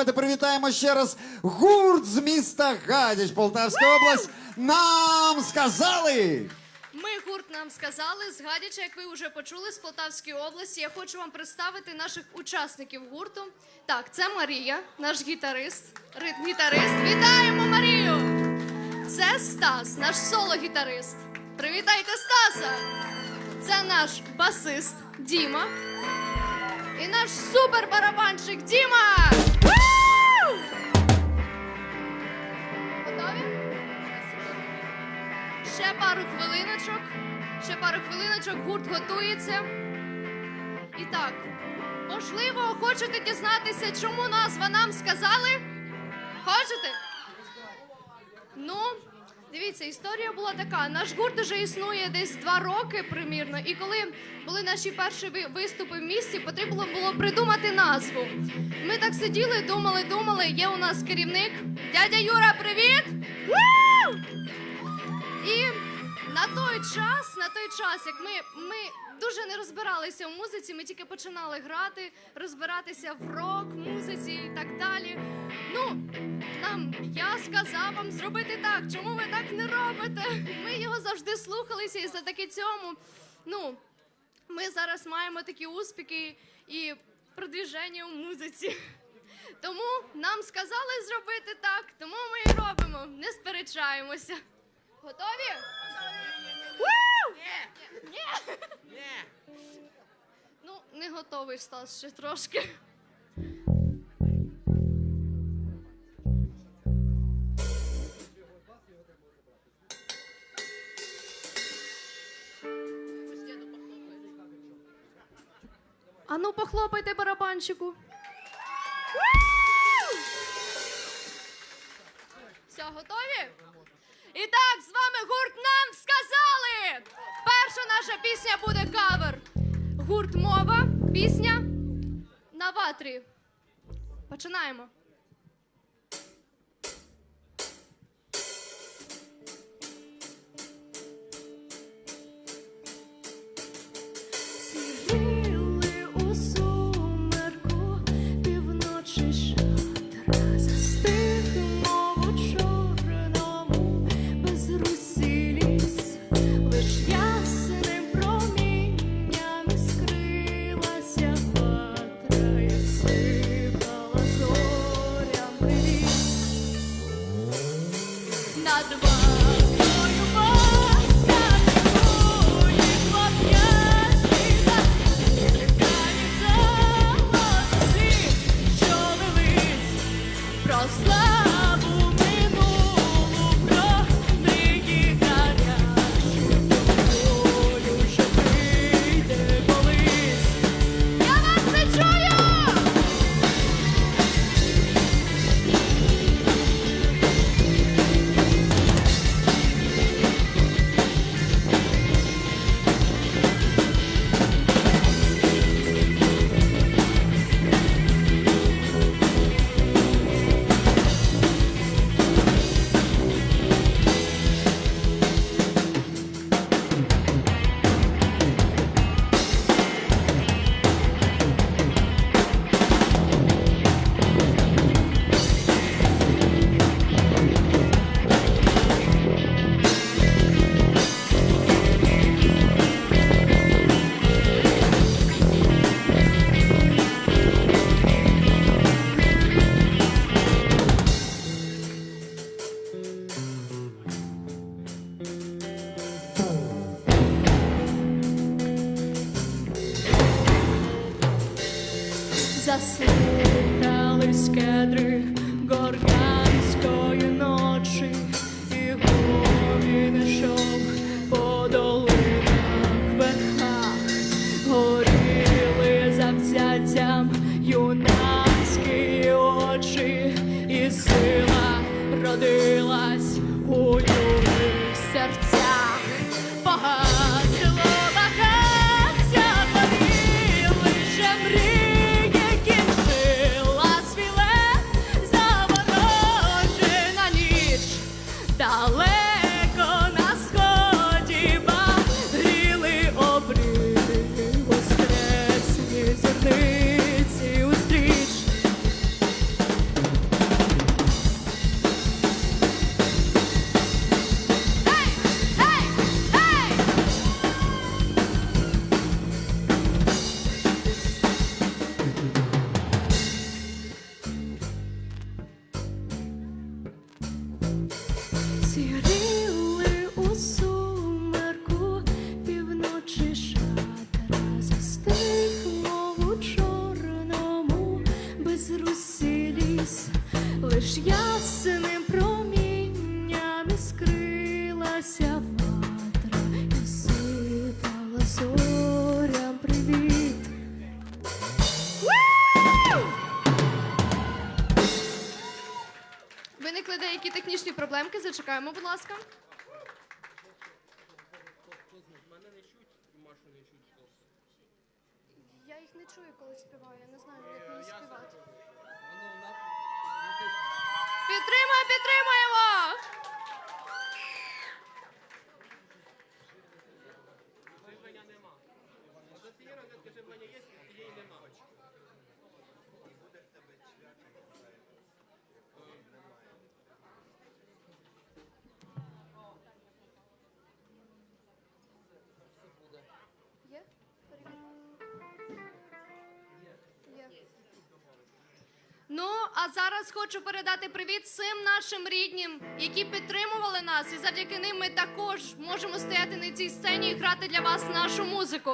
Давайте привітаємо ще раз гурт з міста Гадяч, Полтавська область. Нам сказали. Ми гурт нам сказали з Гадяча, як ви вже почули з Полтавської області. Я хочу вам представити наших учасників гурту. Так, це Марія, наш гітарист, ритм-гітарист. Вітаємо Марію! Це Стас, наш соло-гітарист. Привітайте Стаса! Це наш басист Діма. І наш супер-барабанщик Діма! Пару хвилиночок. Ще пару хвилиночок гурт готується. І так, можливо, хочете дізнатися, чому назва нам сказали? Хочете? Ну, дивіться, історія була така. Наш гурт уже існує десь два роки примірно. І коли були наші перші виступи в місті, потрібно було придумати назву. Ми так сиділи, думали, думали. Є у нас керівник. Дядя Юра, привіт! Час, як ми, ми дуже не розбиралися в музиці, ми тільки починали грати, розбиратися в рок, музиці і так далі. Ну, нам я сказав вам зробити так. Чому ви так не робите? Ми його завжди слухалися, і за таки цьому. Ну, ми зараз маємо такі успіхи і продвіження у музиці. Тому нам сказали зробити так, тому ми і робимо. Не сперечаємося. Готові? Ні. Ні. Ну, не готовий Стас ще трошки. А ну похлопайте барабанщику. Все, готові? І так, з вами гурт нам сказали. Пісня буде кавер. Гурт мова, пісня на ватрі. Починаємо. the to. Să se prală scadră проблемки. Зачекаємо, будь ласка. Я їх не чую, коли співаю. Я не знаю, як мені співати. Підтримай, підтримуємо! Ну, а зараз хочу передати привіт всім нашим рідним, які підтримували нас, і завдяки ним ми також можемо стояти на цій сцені і грати для вас нашу музику.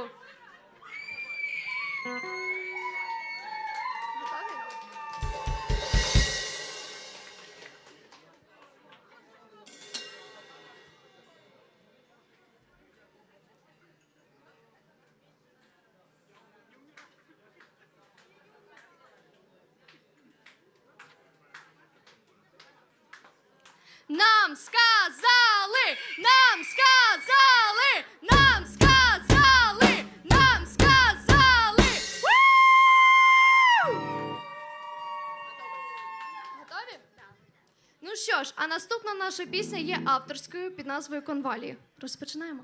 Нам сказали, нам сказали, нам сказали, нам сказали. Готові? Ну що ж, а наступна наша пісня є авторською під назвою Конвалії. Розпочинаємо.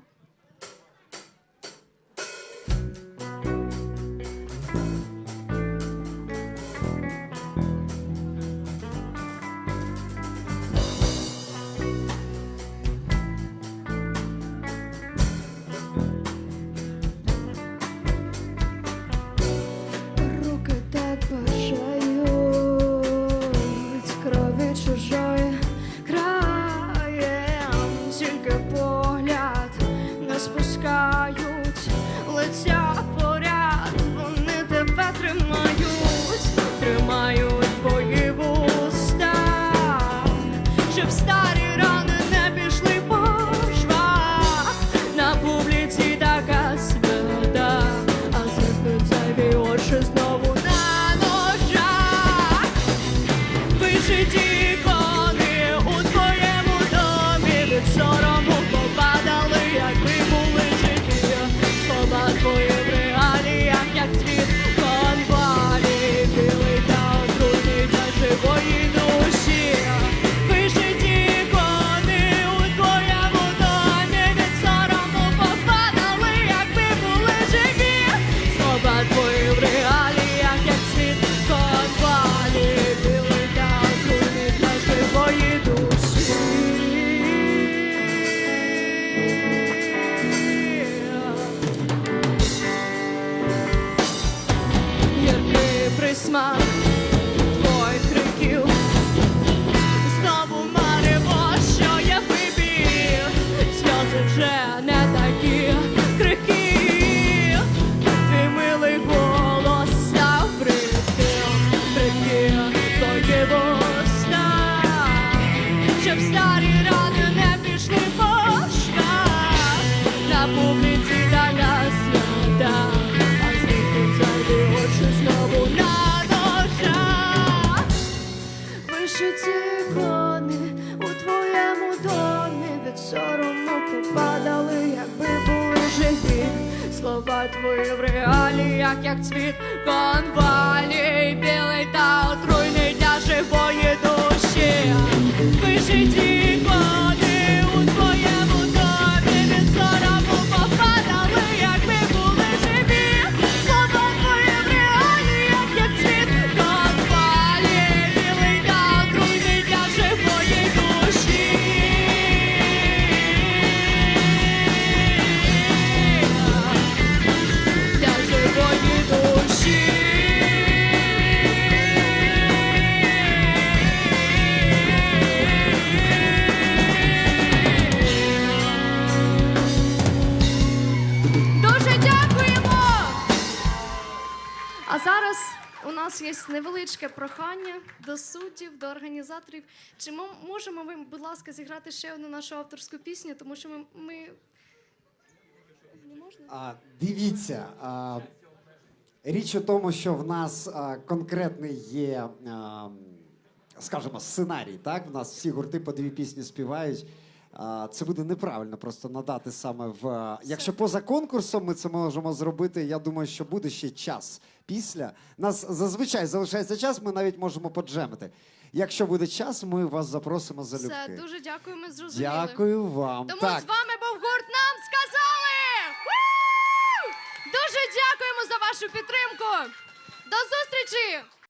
Вишиті кони у твоєму домі від сорому попадали, якби були живі. Слова твої в реаліях, як цвіт конвалій, білий та отруйний для живої душі. Вишиті невеличке прохання до суддів, до організаторів. Чи мо- можемо ви, будь ласка, зіграти ще одну нашу авторську пісню, тому що ми. ми... Не можна? А, дивіться, а, річ у тому, що в нас а, конкретний є, а, скажімо, сценарій. Так? В нас всі гурти по дві пісні співають. Це буде неправильно просто надати саме в. Якщо поза конкурсом ми це можемо зробити, я думаю, що буде ще час після. Нас зазвичай залишається час, ми навіть можемо поджемити. Якщо буде час, ми вас запросимо за Все, дуже дякуємо, зрозуміли. Дякую вам. Тому так. з вами був гурт нам сказали! Дуже дякуємо за вашу підтримку! До зустрічі!